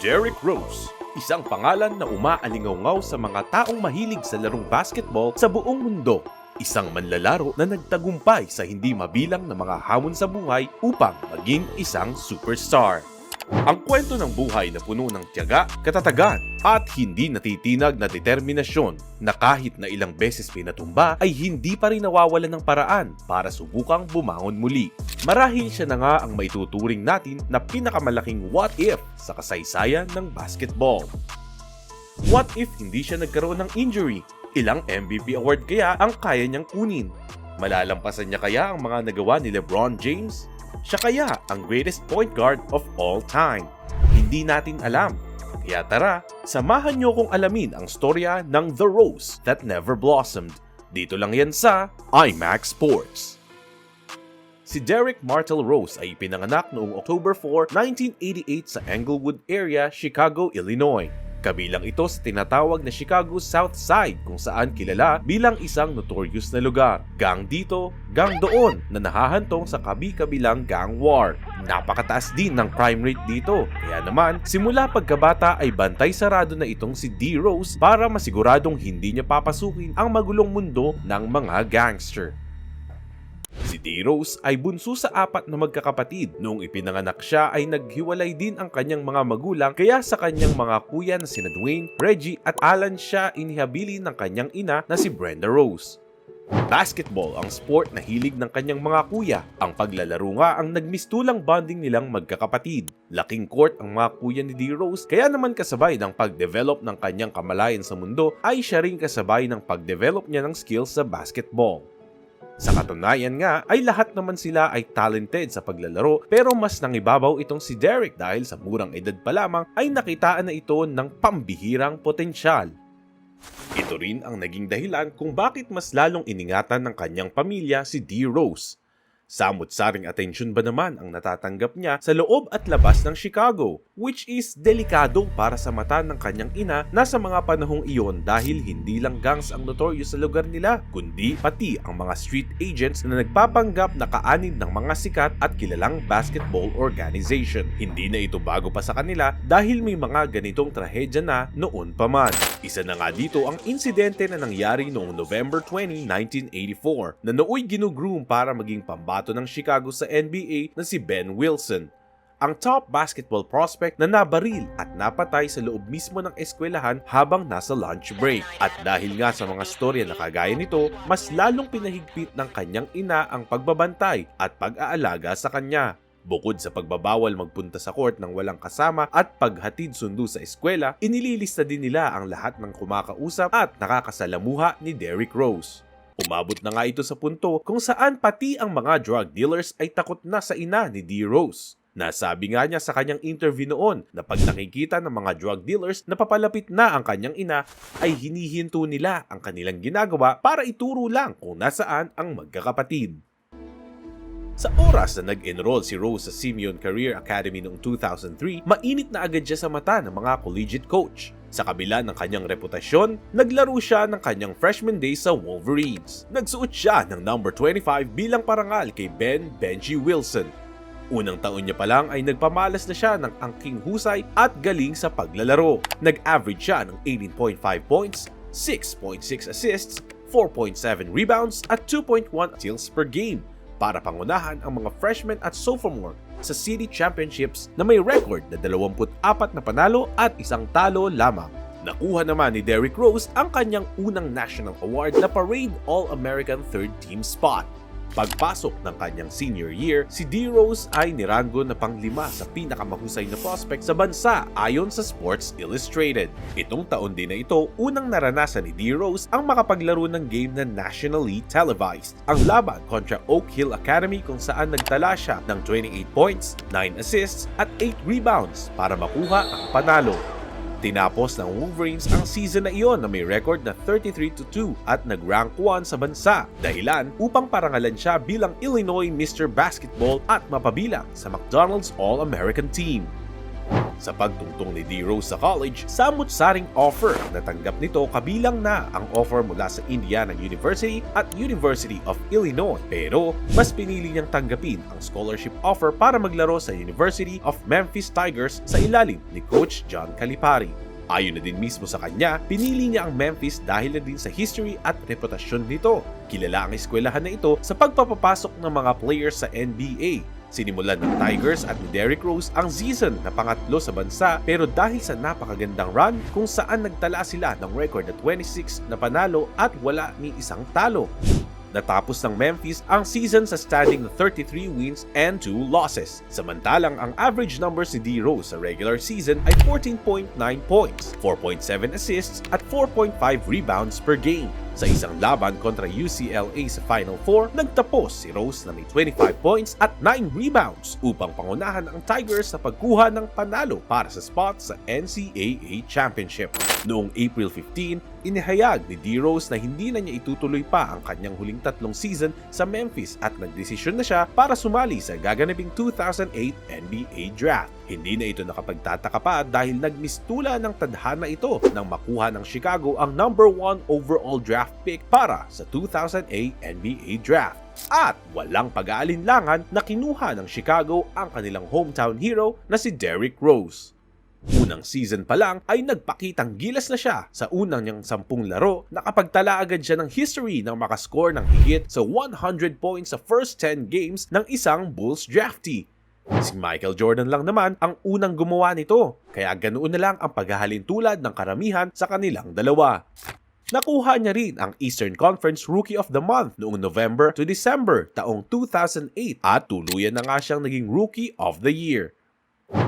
Derrick Rose, isang pangalan na umaalingaw sa mga taong mahilig sa larong basketball sa buong mundo. Isang manlalaro na nagtagumpay sa hindi mabilang na mga hamon sa buhay upang maging isang superstar. Ang kwento ng buhay na puno ng tiyaga, katatagan, at hindi natitinag na determinasyon na kahit na ilang beses pinatumba ay hindi pa rin nawawalan ng paraan para subukang bumangon muli. Marahil siya na nga ang maituturing natin na pinakamalaking what if sa kasaysayan ng basketball. What if hindi siya nagkaroon ng injury? Ilang MVP award kaya ang kaya niyang kunin? Malalampasan niya kaya ang mga nagawa ni LeBron James? Siya kaya ang greatest point guard of all time? Hindi natin alam. Kaya tara, samahan niyo kong alamin ang storya ng The Rose That Never Blossomed. Dito lang yan sa IMAX Sports. Si Derek Martel Rose ay ipinanganak noong October 4, 1988 sa Englewood area, Chicago, Illinois. Kabilang ito sa tinatawag na Chicago South Side kung saan kilala bilang isang notorious na lugar. Gang dito, gang doon na nahahantong sa kabi-kabilang gang war. Napakataas din ng crime rate dito. Kaya naman, simula pagkabata ay bantay sarado na itong si D. Rose para masiguradong hindi niya papasukin ang magulong mundo ng mga gangster. Si D. Rose ay bunso sa apat na magkakapatid. Noong ipinanganak siya ay naghiwalay din ang kanyang mga magulang kaya sa kanyang mga kuya na sina Dwayne, Reggie at Alan siya inihabili ng kanyang ina na si Brenda Rose. Basketball ang sport na hilig ng kanyang mga kuya. Ang paglalaro nga ang nagmistulang bonding nilang magkakapatid. Laking court ang mga kuya ni D. Rose kaya naman kasabay ng pag-develop ng kanyang kamalayan sa mundo ay siya rin kasabay ng pag-develop niya ng skills sa basketball. Sa katunayan nga ay lahat naman sila ay talented sa paglalaro pero mas nangibabaw itong si Derek dahil sa murang edad pa lamang ay nakitaan na ito ng pambihirang potensyal. Ito rin ang naging dahilan kung bakit mas lalong iningatan ng kanyang pamilya si D. Rose. Samot-saring atensyon ba naman ang natatanggap niya sa loob at labas ng Chicago, which is delikado para sa mata ng kanyang ina na sa mga panahong iyon dahil hindi lang gangs ang notorious sa lugar nila, kundi pati ang mga street agents na nagpapanggap na kaanib ng mga sikat at kilalang basketball organization. Hindi na ito bago pa sa kanila dahil may mga ganitong trahedya na noon pa man. Isa na nga dito ang insidente na nangyari noong November 20, 1984 na nooy ginugroom para maging pambato ng Chicago sa NBA na si Ben Wilson. Ang top basketball prospect na nabaril at napatay sa loob mismo ng eskwelahan habang nasa lunch break. At dahil nga sa mga storya na kagaya nito, mas lalong pinahigpit ng kanyang ina ang pagbabantay at pag-aalaga sa kanya. Bukod sa pagbabawal magpunta sa court ng walang kasama at paghatid sundo sa eskwela, inililista din nila ang lahat ng kumakausap at nakakasalamuha ni Derrick Rose. Umabot na nga ito sa punto kung saan pati ang mga drug dealers ay takot na sa ina ni D. Rose. Nasabi nga niya sa kanyang interview noon na pag nakikita ng mga drug dealers na papalapit na ang kanyang ina ay hinihinto nila ang kanilang ginagawa para ituro lang kung nasaan ang magkakapatid. Sa oras na nag-enroll si Rose sa Simeon Career Academy noong 2003, mainit na agad siya sa mata ng mga collegiate coach. Sa kabila ng kanyang reputasyon, naglaro siya ng kanyang freshman day sa Wolverines. Nagsuot siya ng number 25 bilang parangal kay Ben Benji Wilson. Unang taon niya pa lang ay nagpamalas na siya ng angking husay at galing sa paglalaro. Nag-average siya ng 18.5 points, 6.6 assists, 4.7 rebounds at 2.1 steals per game para pangunahan ang mga freshman at sophomore sa City Championships na may record na 24 na panalo at isang talo lamang. Nakuha naman ni Derrick Rose ang kanyang unang national award na Parade All-American Third Team spot. Pagpasok ng kanyang senior year, si D. Rose ay nirango na panglima sa pinakamahusay na prospect sa bansa ayon sa Sports Illustrated. Itong taon din na ito, unang naranasan ni D. Rose ang makapaglaro ng game na nationally televised. Ang laban kontra Oak Hill Academy kung saan nagtala siya ng 28 points, 9 assists at 8 rebounds para makuha ang panalo. Tinapos ng Wolverines ang season na iyon na may record na 33-2 at nag-rank 1 sa bansa. Dahilan upang parangalan siya bilang Illinois Mr. Basketball at mapabilang sa McDonald's All-American Team. Sa pagtungtong ni D. Rose sa college, samut-saring offer na tanggap nito kabilang na ang offer mula sa Indiana University at University of Illinois. Pero mas pinili niyang tanggapin ang scholarship offer para maglaro sa University of Memphis Tigers sa ilalim ni Coach John Calipari. Ayon na din mismo sa kanya, pinili niya ang Memphis dahil na din sa history at reputasyon nito. Kilala ang eskwelahan na ito sa pagpapapasok ng mga players sa NBA. Sinimulan ng Tigers at ni Derrick Rose ang season na pangatlo sa bansa pero dahil sa napakagandang run kung saan nagtala sila ng record na 26 na panalo at wala ni isang talo. Natapos ng Memphis ang season sa standing na 33 wins and 2 losses. Samantalang ang average numbers ni D. Rose sa regular season ay 14.9 points, 4.7 assists at 4.5 rebounds per game. Sa isang laban kontra UCLA sa Final Four, nagtapos si Rose na may 25 points at 9 rebounds upang pangunahan ang Tigers sa pagkuha ng panalo para sa spot sa NCAA Championship. Noong April 15, inihayag ni D. Rose na hindi na niya itutuloy pa ang kanyang huling tatlong season sa Memphis at nagdesisyon na siya para sumali sa gaganaping 2008 NBA Draft. Hindi na ito nakapagtataka pa dahil nagmistula ng tadhana ito nang makuha ng Chicago ang number 1 overall draft pick para sa 2008 NBA Draft. At walang pag-aalinlangan na kinuha ng Chicago ang kanilang hometown hero na si Derrick Rose. Unang season pa lang ay nagpakitang gilas na siya sa unang niyang sampung laro nakapagtala agad siya ng history ng makascore ng higit sa 100 points sa first 10 games ng isang Bulls draftee. Si Michael Jordan lang naman ang unang gumawa nito, kaya ganoon na lang ang paghahalin tulad ng karamihan sa kanilang dalawa. Nakuha niya rin ang Eastern Conference Rookie of the Month noong November to December taong 2008 at tuluyan na nga siyang naging Rookie of the Year.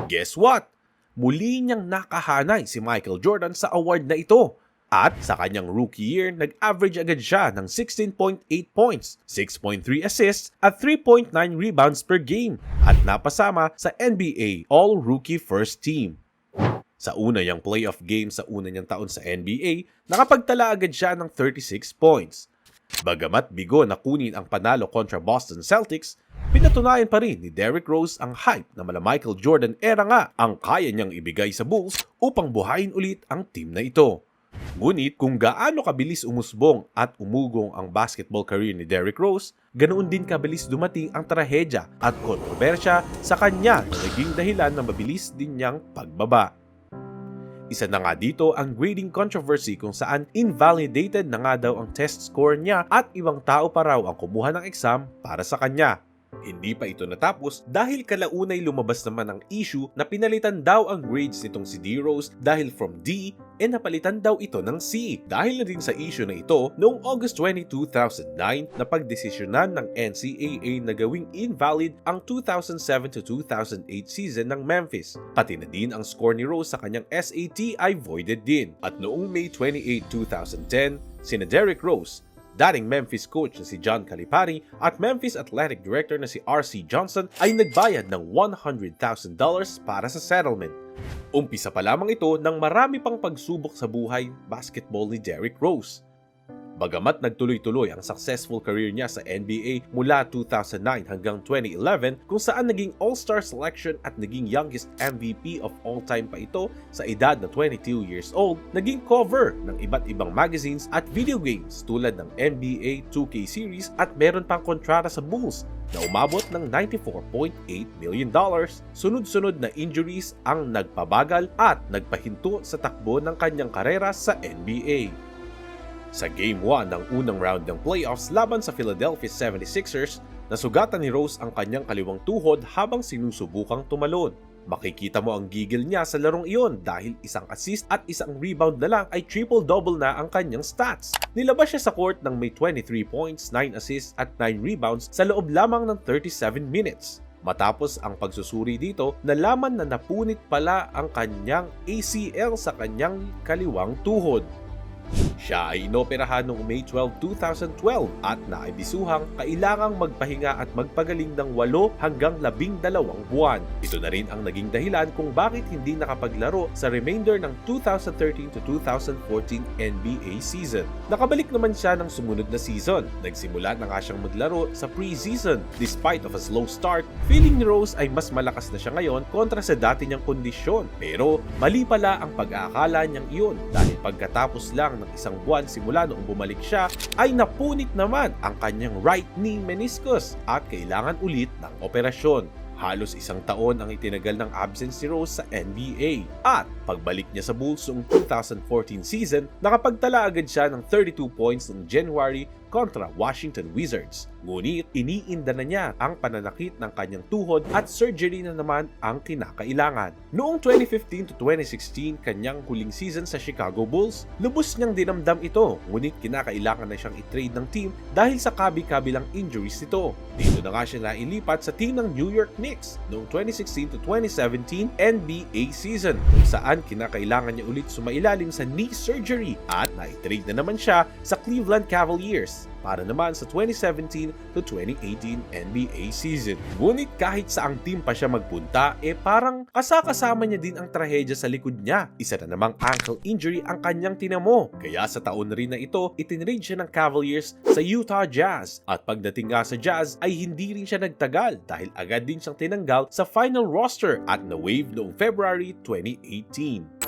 Guess what? Muli niyang nakahanay si Michael Jordan sa award na ito. At sa kanyang rookie year, nag-average agad siya ng 16.8 points, 6.3 assists at 3.9 rebounds per game at napasama sa NBA All-Rookie First Team. Sa una niyang playoff game sa una niyang taon sa NBA, nakapagtala agad siya ng 36 points. Bagamat bigo na kunin ang panalo kontra Boston Celtics, pinatunayan pa rin ni Derrick Rose ang hype na mala Michael Jordan era nga ang kaya niyang ibigay sa Bulls upang buhayin ulit ang team na ito. Ngunit kung gaano kabilis umusbong at umugong ang basketball career ni Derrick Rose, ganoon din kabilis dumating ang trahedya at kontrobersya sa kanya na naging dahilan ng mabilis din niyang pagbaba. Isa na nga dito ang grading controversy kung saan invalidated na nga daw ang test score niya at ibang tao pa raw ang kumuha ng exam para sa kanya. Hindi pa ito natapos dahil kalaunay lumabas naman ang issue na pinalitan daw ang grades nitong si D. Rose dahil from D e napalitan daw ito ng C. Dahil na din sa issue na ito, noong August 20, 2009, napagdesisyonan ng NCAA na gawing invalid ang 2007 to 2008 season ng Memphis. Pati na din ang score ni Rose sa kanyang SAT ay voided din. At noong May 28, 2010, sina Derrick Rose, dating Memphis coach na si John Calipari at Memphis Athletic Director na si RC Johnson ay nagbayad ng $100,000 para sa settlement. Umpisa pa lamang ito ng marami pang pagsubok sa buhay basketball ni Derrick Rose. Bagamat nagtuloy-tuloy ang successful career niya sa NBA mula 2009 hanggang 2011 kung saan naging All-Star selection at naging youngest MVP of all time pa ito sa edad na 22 years old, naging cover ng iba't ibang magazines at video games tulad ng NBA 2K series at meron pang kontrata sa Bulls na umabot ng 94.8 million dollars. Sunod-sunod na injuries ang nagpabagal at nagpahinto sa takbo ng kanyang karera sa NBA. Sa Game 1 ng unang round ng playoffs laban sa Philadelphia 76ers, nasugatan ni Rose ang kanyang kaliwang tuhod habang sinusubukang tumalon. Makikita mo ang gigil niya sa larong iyon dahil isang assist at isang rebound na lang ay triple-double na ang kanyang stats. Nilabas siya sa court ng may 23 points, 9 assists at 9 rebounds sa loob lamang ng 37 minutes. Matapos ang pagsusuri dito, nalaman na napunit pala ang kanyang ACL sa kanyang kaliwang tuhod. Siya ay inoperahan noong May 12, 2012 at naibisuhang kailangang magpahinga at magpagaling ng 8 hanggang 12 buwan. Ito na rin ang naging dahilan kung bakit hindi nakapaglaro sa remainder ng 2013 to 2014 NBA season. Nakabalik naman siya ng sumunod na season. Nagsimula na nga siyang maglaro sa preseason. Despite of a slow start, feeling ni Rose ay mas malakas na siya ngayon kontra sa dati niyang kondisyon. Pero mali pala ang pag-aakala niyang iyon dahil pagkatapos lang ng isang buwan simula noong bumalik siya ay napunit naman ang kanyang right knee meniscus at kailangan ulit ng operasyon. Halos isang taon ang itinagal ng absence si Rose sa NBA. At pagbalik niya sa Bulls noong 2014 season, nakapagtala agad siya ng 32 points noong January kontra Washington Wizards. Ngunit iniinda na niya ang pananakit ng kanyang tuhod at surgery na naman ang kinakailangan. Noong 2015 to 2016, kanyang huling season sa Chicago Bulls, lubos niyang dinamdam ito ngunit kinakailangan na siyang i-trade ng team dahil sa kabi-kabilang injuries nito. Dito na nga siya nailipat sa team ng New York Knicks noong 2016 to 2017 NBA season kung saan kinakailangan niya ulit sumailalim sa knee surgery at na-trade na naman siya sa Cleveland Cavaliers para naman sa 2017 to 2018 NBA season. Ngunit kahit saang team pa siya magpunta, eh parang kasakasama niya din ang trahedya sa likod niya. Isa na namang ankle injury ang kanyang tinamo. Kaya sa taon na rin na ito, itinrade siya ng Cavaliers sa Utah Jazz. At pagdating nga sa Jazz ay hindi rin siya nagtagal dahil agad din siyang tinanggal sa final roster at na-wave noong February 2018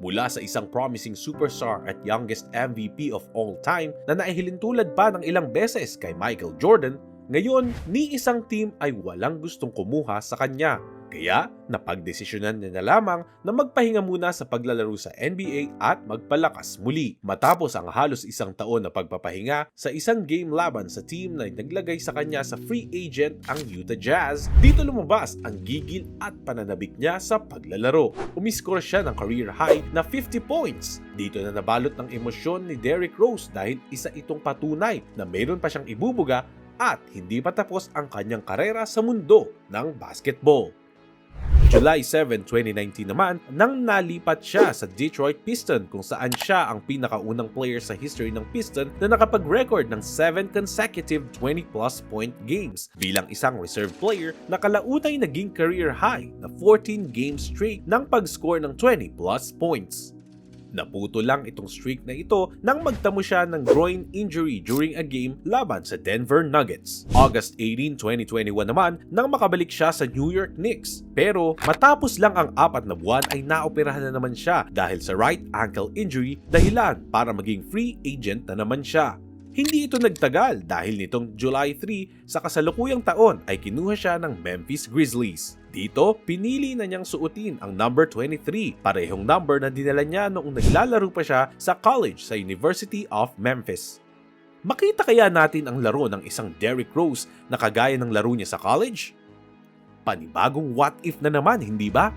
mula sa isang promising superstar at youngest MVP of all time na naihilintulad pa ng ilang beses kay Michael Jordan, ngayon ni isang team ay walang gustong kumuha sa kanya. Kaya napagdesisyonan niya na lamang na magpahinga muna sa paglalaro sa NBA at magpalakas muli. Matapos ang halos isang taon na pagpapahinga sa isang game laban sa team na naglagay sa kanya sa free agent ang Utah Jazz, dito lumabas ang gigil at pananabik niya sa paglalaro. Umiscore siya ng career high na 50 points. Dito na nabalot ng emosyon ni Derrick Rose dahil isa itong patunay na mayroon pa siyang ibubuga at hindi pa tapos ang kanyang karera sa mundo ng basketball. July 7, 2019 naman, nang nalipat siya sa Detroit Piston kung saan siya ang pinakaunang player sa history ng Piston na nakapag-record ng 7 consecutive 20-plus point games. Bilang isang reserve player, nakalaunay naging career high na 14 games straight ng pag-score ng 20-plus points. Naputo lang itong streak na ito nang magtamo siya ng groin injury during a game laban sa Denver Nuggets. August 18, 2021 naman nang makabalik siya sa New York Knicks. Pero matapos lang ang apat na buwan ay naoperahan na naman siya dahil sa right ankle injury dahilan para maging free agent na naman siya. Hindi ito nagtagal dahil nitong July 3 sa kasalukuyang taon ay kinuha siya ng Memphis Grizzlies. Dito, pinili na niyang suotin ang number 23, parehong number na dinala niya noong naglalaro pa siya sa college sa University of Memphis. Makita kaya natin ang laro ng isang Derrick Rose na kagaya ng laro niya sa college? Panibagong what if na naman, hindi ba?